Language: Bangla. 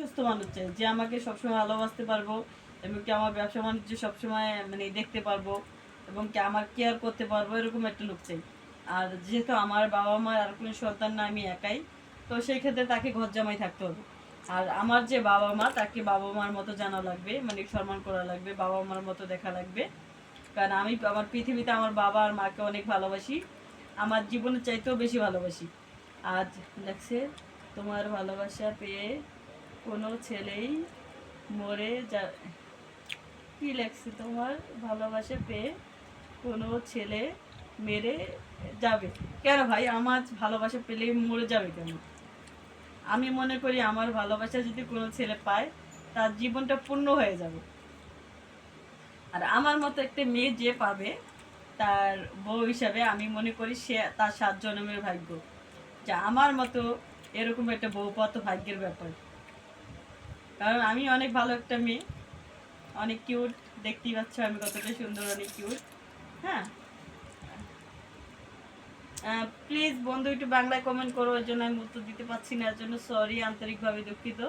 সুস্থ মানুষ চাই, যে আমাকে সবসময় ভালোবাসতে পারব এবং কি আমার ব্যবসা বাণিজ্য সবসময় মানে দেখতে পারব এবং কি আমার কেয়ার করতে পারব, এরকম একটা লোক চাই। আর যেহেতু আমার বাবা মার আর কোনো সন্তান না, আমি একাই, তো সেই ক্ষেত্রে তাকে ঘর জামাই থাকতে হবে। আর আমার যে বাবা মা, তাকে বাবা মার মতো জানা লাগবে মানে সম্মান করা লাগবে, বাবা মার মতো দেখা লাগবে। কারণ আমি আমার পৃথিবীতে আমার বাবা আর মাকে অনেক ভালোবাসি, আমার জীবনের চাইতেও বেশি ভালোবাসি। আজ দেখছে তোমার ভালোবাসা পেয়ে কোনো ছেলেই মরে যা, কি লাগছে তোমার? ভালোবাসা পেয়ে কোনো ছেলে মেরে যাবে। কেন ভাই? আমার ভালোবাসা পেলে মরে যাবে কেন? আমি মনে করি আমার ভালোবাসা যদি কোনো ছেলে পায়, তার জীবনটা পূর্ণ হয়ে যাবে। আর আমার মতো একটা মেয়ে যে পাবে, তার বউ হিসাবে আমি মনে করি সে তার সাত জন্মের ভাগ্য। যা আমার মতো এরকম একটা বউ পাওয়া তো ভাগ্যের ব্যাপার। কারণ আমি অনেক ভালো একটা মেয়ে। অনেক কিউট দেখতেই পাচ্ছ আমি কতটা সুন্দর, অনেক কিউট হ্যাঁ? প্লিজ বন্ধু, একটু বাংলায় কমেন্ট করো ওর জন্য আমি উত্তর দিতে পারছি না, এর জন্য সরি আন্তরিকভাবে দুঃখিত।